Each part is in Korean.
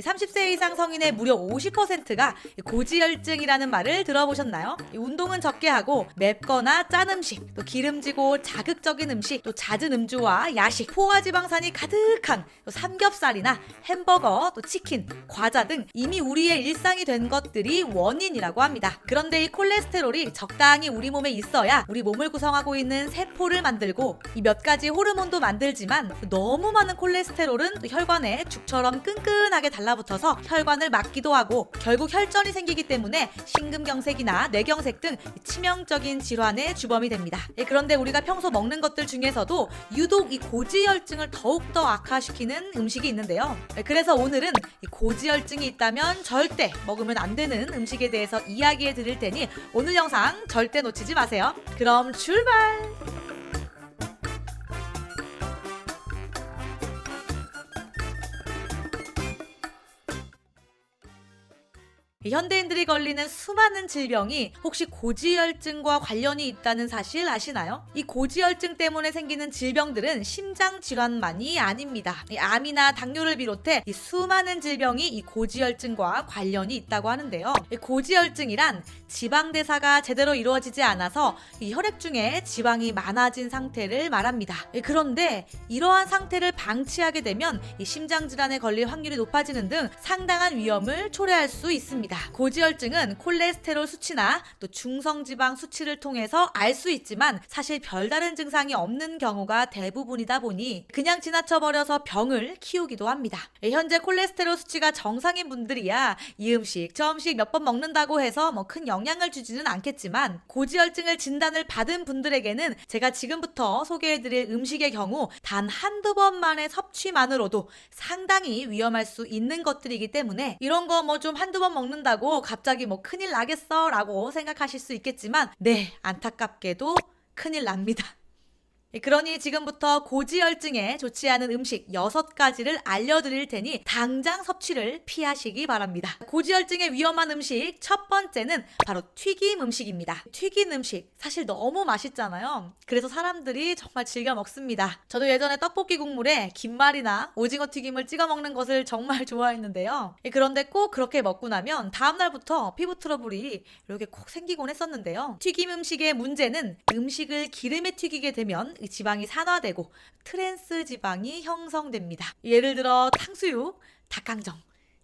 30세 이상 성인의 무려 50%가 고지혈증이라는 말을 들어보셨나요? 이 운동은 적게 하고 맵거나 짠 음식, 또 기름지고 자극적인 음식, 또 잦은 음주와 야식, 포화지방산이 가득한 또 삼겹살이나 햄버거, 또 치킨, 과자 등 이미 우리의 일상이 된 것들이 원인이라고 합니다. 그런데 이 콜레스테롤이 적당히 우리 몸에 있어야 우리 몸을 구성하고 있는 세포를 만들고 이 몇 가지 호르몬도 만들지만 너무 많은 콜레스테롤은 또 혈관에 죽처럼 끈끈하게 달라 붙어서 혈관을 막기도 하고 결국 혈전이 생기기 때문에 심근경색이나 뇌경색 등 치명적인 질환의 주범이 됩니다. 예, 그런데 우리가 평소 먹는 것들 중에서도 유독 이 고지혈증을 더욱더 악화시키는 음식이 있는데요. 예, 그래서 오늘은 이 고지혈증이 있다면 절대 먹으면 안 되는 음식에 대해서 이야기해 드릴 테니 오늘 영상 절대 놓치지 마세요. 그럼 출발! 현대인들이 걸리는 수많은 질병이 혹시 고지혈증과 관련이 있다는 사실 아시나요? 이 고지혈증 때문에 생기는 질병들은 심장 질환만이 아닙니다. 이 암이나 당뇨를 비롯해 이 수많은 질병이 이 고지혈증과 관련이 있다고 하는데요. 이 고지혈증이란 지방 대사가 제대로 이루어지지 않아서 이 혈액 중에 지방이 많아진 상태를 말합니다. 예, 그런데 이러한 상태를 방치하게 되면 이 심장 질환에 걸릴 확률이 높아지는 등 상당한 위험을 초래할 수 있습니다. 고지혈증은 콜레스테롤 수치나 또 중성지방 수치를 통해서 알 수 있지만 사실 별다른 증상이 없는 경우가 대부분이다 보니 그냥 지나쳐 버려서 병을 키우기도 합니다. 예, 현재 콜레스테롤 수치가 정상인 분들이야 이 음식 저 음식 몇 번 먹는다고 해서 뭐 큰 영향을 주지는 않겠지만 고지혈증을 진단을 받은 분들에게는 제가 지금부터 소개해드릴 음식의 경우 단 한두 번만의 섭취만으로도 상당히 위험할 수 있는 것들이기 때문에 이런 거 뭐 좀 한두 번 먹는 다고 갑자기 뭐 큰일 나겠어 라고 생각하실 수 있겠지만 네 안타깝게도 큰일 납니다. 예, 그러니 지금부터 고지혈증에 좋지 않은 음식 6가지를 알려드릴 테니 당장 섭취를 피하시기 바랍니다. 고지혈증에 위험한 음식 첫 번째는 바로 튀김 음식입니다. 튀긴 음식 사실 너무 맛있잖아요. 그래서 사람들이 정말 즐겨 먹습니다. 저도 예전에 떡볶이 국물에 김말이나 오징어 튀김을 찍어 먹는 것을 정말 좋아했는데요. 예, 그런데 꼭 그렇게 먹고 나면 다음날부터 피부 트러블이 이렇게 꼭 생기곤 했었는데요. 튀김 음식의 문제는 음식을 기름에 튀기게 되면 이 지방이 산화되고 트랜스 지방이 형성됩니다. 예를 들어 탕수육, 닭강정,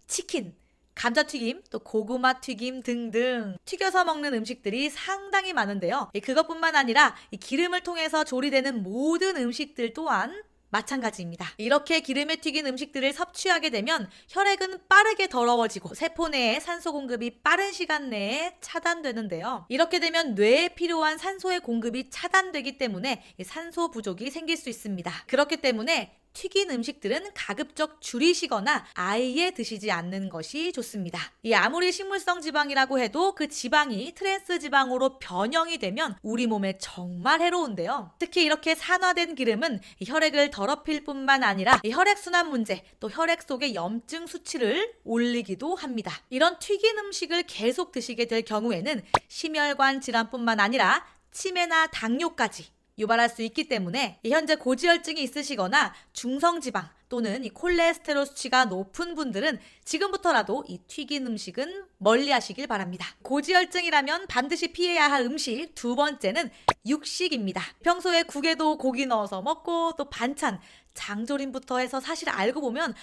치킨, 감자튀김, 또 고구마 튀김 등등 튀겨서 먹는 음식들이 상당히 많은데요. 예, 그것뿐만 아니라 이 기름을 통해서 조리되는 모든 음식들 또한 마찬가지입니다. 이렇게 기름에 튀긴 음식들을 섭취하게 되면 혈액은 빠르게 더러워지고 세포 내에 산소 공급이 빠른 시간 내에 차단되는데요. 이렇게 되면 뇌에 필요한 산소의 공급이 차단되기 때문에 이 산소 부족이 생길 수 있습니다. 그렇기 때문에 튀긴 음식들은 가급적 줄이시거나 아예 드시지 않는 것이 좋습니다. 이 아무리 식물성 지방이라고 해도 그 지방이 트랜스 지방으로 변형이 되면 우리 몸에 정말 해로운데요. 특히 이렇게 산화된 기름은 이 혈액을 더럽힐 뿐만 아니라 이 혈액순환 문제, 또 혈액 속의 염증 수치를 올리기도 합니다. 이런 튀긴 음식을 계속 드시게 될 경우에는 심혈관 질환뿐만 아니라 치매나 당뇨까지 유발할 수 있기 때문에 이 현재 고지혈증이 있으시거나 중성지방 또는 이 콜레스테롤 수치가 높은 분들은 지금부터라도 이 튀긴 음식은 멀리 하시길 바랍니다. 고지혈증이라면 반드시 피해야 할 음식 두 번째는 육식입니다. 평소에 국에도 고기 넣어서 먹고 또 반찬 장조림부터 해서 사실 알고 보면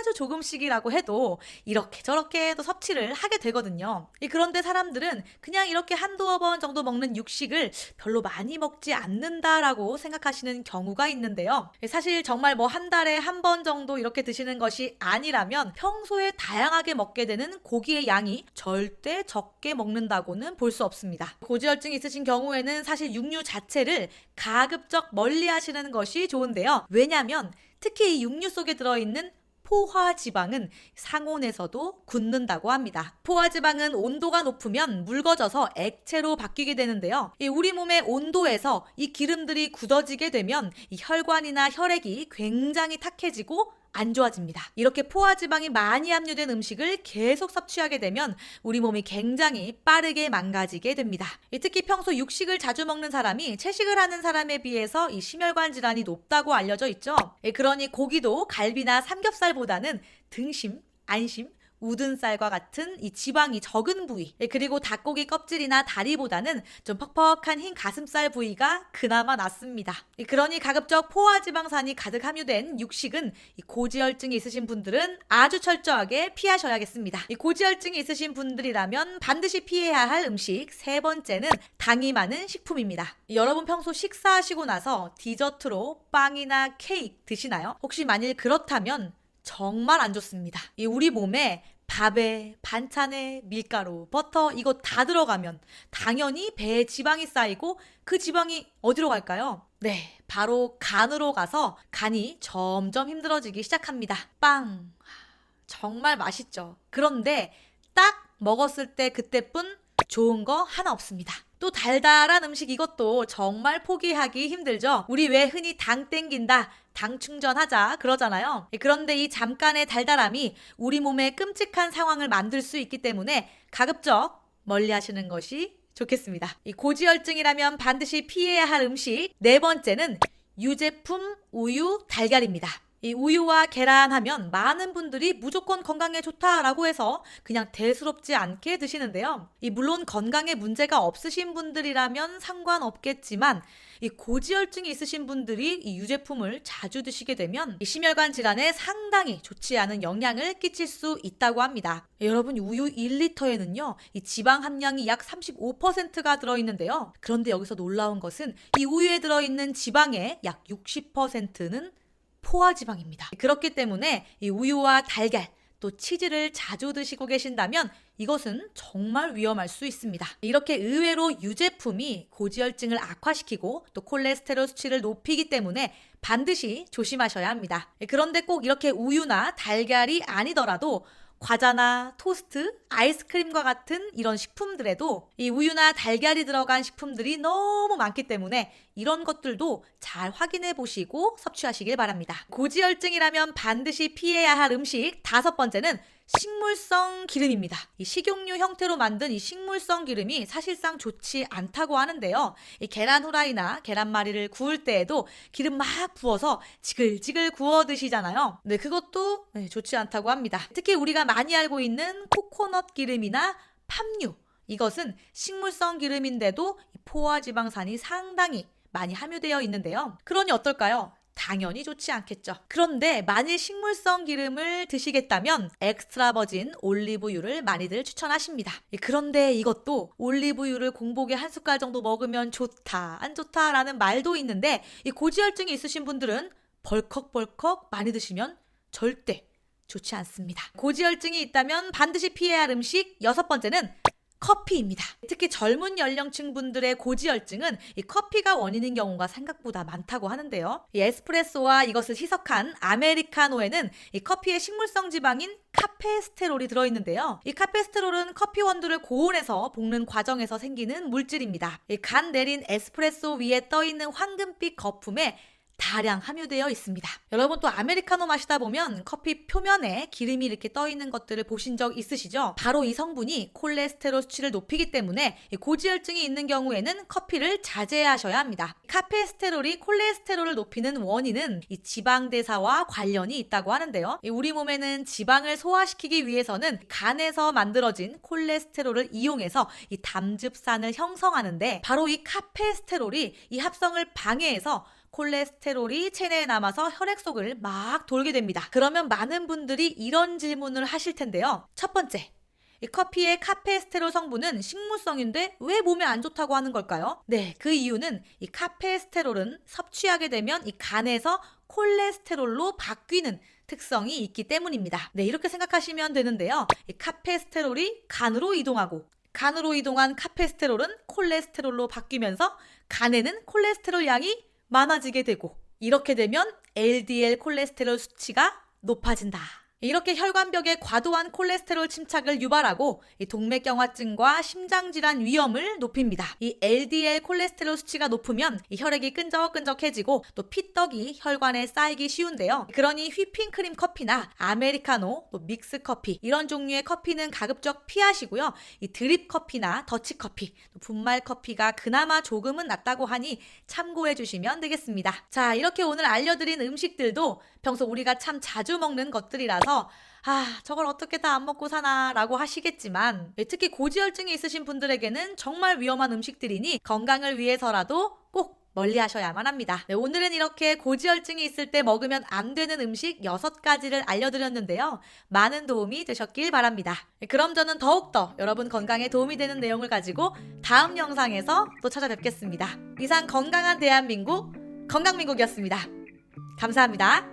아주 조금씩이라고 해도 이렇게 저렇게 또 섭취를 하게 되거든요. 이 그런데 사람들은 그냥 이렇게 한두어 번 정도 먹는 육식을 별로 많이 먹지 않는다라고 생각하시는 경우가 있는데요. 사실 정말 뭐 한 달에 한 번 정도 이렇게 드시는 것이 아니라면 평소에 다양하게 먹게 되는 고기의 양이 절대 적게 먹는다고는 볼 수 없습니다. 고지혈증 있으신 경우에는 사실 육류 자체를 가급적 멀리 하시는 것이 좋은데요. 왜냐하면 특히 이 육류 속에 들어있는 포화 지방은 상온에서도 굳는다고 합니다. 포화 지방은 온도가 높으면 묽어져서 액체로 바뀌게 되는데요. 이 우리 몸의 온도에서 이 기름들이 굳어지게 되면 이 혈관이나 혈액이 굉장히 탁해지고 안 좋아집니다. 이렇게 포화 지방이 많이 함유된 음식을 계속 섭취하게 되면 우리 몸이 굉장히 빠르게 망가지게 됩니다. 이 특히 평소 육식을 자주 먹는 사람이 채식을 하는 사람에 비해서 이 심혈관 질환이 높다고 알려져 있죠. 예, 그러니 고기도 갈비나 삼겹살보다는 등심, 안심, 우든 쌀과 같은 이 지방이 적은 부위 예, 그리고 닭고기 껍질이나 다리보다는 좀 퍽퍽한 흰 가슴살 부위가 그나마 낫습니다. 예, 그러니 가급적 포화 지방산이 가득 함유된 육식은 이 고지혈증이 있으신 분들은 아주 철저하게 피하셔야겠습니다. 이 고지혈증이 있으신 분들이라면 반드시 피해야 할 음식 세 번째는 당이 많은 식품입니다. 여러분 평소 식사하시고 나서 디저트로 빵이나 케이크 드시나요? 혹시 만일 그렇다면 정말 안 좋습니다. 이 우리 몸에 밥에 반찬에 밀가루, 버터 이거 다 들어가면 당연히 배에 지방이 쌓이고 그 지방이 어디로 갈까요? 네, 바로 간으로 가서 간이 점점 힘들어지기 시작합니다. 빵. 정말 맛있죠. 그런데 딱 먹었을 때 그때뿐 좋은 거 하나 없습니다. 또 달달한 음식 이것도 정말 포기하기 힘들죠. 우리 왜 흔히 당 땡긴다, 당 충전하자 그러잖아요. 그런데 이 잠깐의 달달함이 우리 몸에 끔찍한 상황을 만들 수 있기 때문에 가급적 멀리 하시는 것이 좋겠습니다. 이 고지혈증이라면 반드시 피해야 할 음식 네 번째는 유제품 우유 달걀입니다. 이 우유와 계란 하면 많은 분들이 무조건 건강에 좋다라고 해서 그냥 대수롭지 않게 드시는데요. 이 물론 건강에 문제가 없으신 분들이라면 상관없겠지만 이 고지혈증이 있으신 분들이 이 유제품을 자주 드시게 되면 이 심혈관 질환에 상당히 좋지 않은 영향을 끼칠 수 있다고 합니다. 여러분 우유 1리터에는요 이 지방 함량이 약 35%가 들어 있는데요. 그런데 여기서 놀라운 것은 이 우유에 들어 있는 지방의 약 60%는 포화지방입니다. 그렇기 때문에 이 우유와 달걀 또 치즈를 자주 드시고 계신다면 이것은 정말 위험할 수 있습니다. 이렇게 의외로 유제품이 고지혈증을 악화시키고 또 콜레스테롤 수치를 높이기 때문에 반드시 조심하셔야 합니다. 그런데 꼭 이렇게 우유나 달걀이 아니더라도 과자나 토스트, 아이스크림과 같은 이런 식품들에도 이 우유나 달걀이 들어간 식품들이 너무 많기 때문에 이런 것들도 잘 확인해 보시고 섭취하시길 바랍니다. 고지혈증이라면 반드시 피해야 할 음식 다섯 번째는 식물성 기름입니다. 이 식용유 형태로 만든 이 식물성 기름이 사실상 좋지 않다고 하는데요. 이 계란 후라이나 계란말이를 구울 때에도 기름 막 부어서 지글지글 구워 드시잖아요. 네, 그것도 네, 좋지 않다고 합니다. 특히 우리가 많이 알고 있는 코코넛 기름이나 팜유 이것은 식물성 기름인데도 포화 지방산이 상당히 많이 함유되어 있는데요. 그러니 어떨까요? 당연히 좋지 않겠죠. 그런데 만일 식물성 기름을 드시겠다면 엑스트라 버진 올리브유를 많이들 추천하십니다. 예, 그런데 이것도 올리브유를 공복에 한 숟갈 정도 먹으면 좋다, 안 좋다라는 말도 있는데 이 고지혈증이 있으신 분들은 벌컥벌컥 많이 드시면 절대 좋지 않습니다. 고지혈증이 있다면 반드시 피해야 할 음식 여섯 번째는 커피입니다. 특히 젊은 연령층 분들의 고지혈증은 이 커피가 원인인 경우가 생각보다 많다고 하는데요. 이 에스프레소와 이것을 희석한 아메리카노에는 이 커피의 식물성 지방인 카페스테롤이 들어있는데요. 이 카페스테롤은 커피 원두를 고온에서 볶는 과정에서 생기는 물질입니다. 간 내린 에스프레소 위에 떠 있는 황금빛 거품에 다량 함유되어 있습니다. 여러분 또 아메리카노 마시다 보면 커피 표면에 기름이 이렇게 떠 있는 것들을 보신 적 있으시죠? 바로 이 성분이 콜레스테롤 수치를 높이기 때문에 고지혈증이 있는 경우에는 커피를 자제하셔야 합니다. 카페스테롤이 콜레스테롤을 높이는 원인은 이 지방 대사와 관련이 있다고 하는데요. 우리 몸에는 지방을 소화시키기 위해서는 간에서 만들어진 콜레스테롤을 이용해서 이 담즙산을 형성하는데 바로 이 카페스테롤이 이 합성을 방해해서 콜레스테롤이 체내에 남아서 혈액 속을 막 돌게 됩니다. 그러면 많은 분들이 이런 질문을 하실 텐데요. 첫 번째. 이 커피의 카페스테롤 성분은 식물성인데 왜 몸에 안 좋다고 하는 걸까요? 네, 그 이유는 이 카페스테롤은 섭취하게 되면 이 간에서 콜레스테롤로 바뀌는 특성이 있기 때문입니다. 네, 이렇게 생각하시면 되는데요. 이 카페스테롤이 간으로 이동하고 간으로 이동한 카페스테롤은 콜레스테롤로 바뀌면서 간에는 콜레스테롤 양이 많아지게 되고 이렇게 되면 LDL 콜레스테롤 수치가 높아진다. 이렇게 혈관벽에 과도한 콜레스테롤 침착을 유발하고 동맥경화증과 심장질환 위험을 높입니다. 이 LDL 콜레스테롤 수치가 높으면 혈액이 끈적끈적해지고 또 피떡이 혈관에 쌓이기 쉬운데요. 그러니 휘핑크림 커피나 아메리카노, 또 믹스 커피 이런 종류의 커피는 가급적 피하시고요. 이 드립 커피나 더치 커피, 분말 커피가 그나마 조금은 낫다고 하니 참고해 주시면 되겠습니다. 자, 이렇게 오늘 알려드린 음식들도 평소 우리가 참 자주 먹는 것들이라서 아, 저걸 어떻게 다 안 먹고 사나 라고 하시겠지만 예, 특히 고지혈증이 있으신 분들에게는 정말 위험한 음식들이니 건강을 위해서라도 꼭 멀리 하셔야만 합니다. 네, 오늘은 이렇게 고지혈증이 있을 때 먹으면 안 되는 음식 6가지를 알려드렸는데요. 많은 도움이 되셨길 바랍니다. 네, 그럼 저는 더욱더 여러분 건강에 도움이 되는 내용을 가지고 다음 영상에서 또 찾아뵙겠습니다. 이상 건강한 대한민국 건강민국이었습니다. 감사합니다.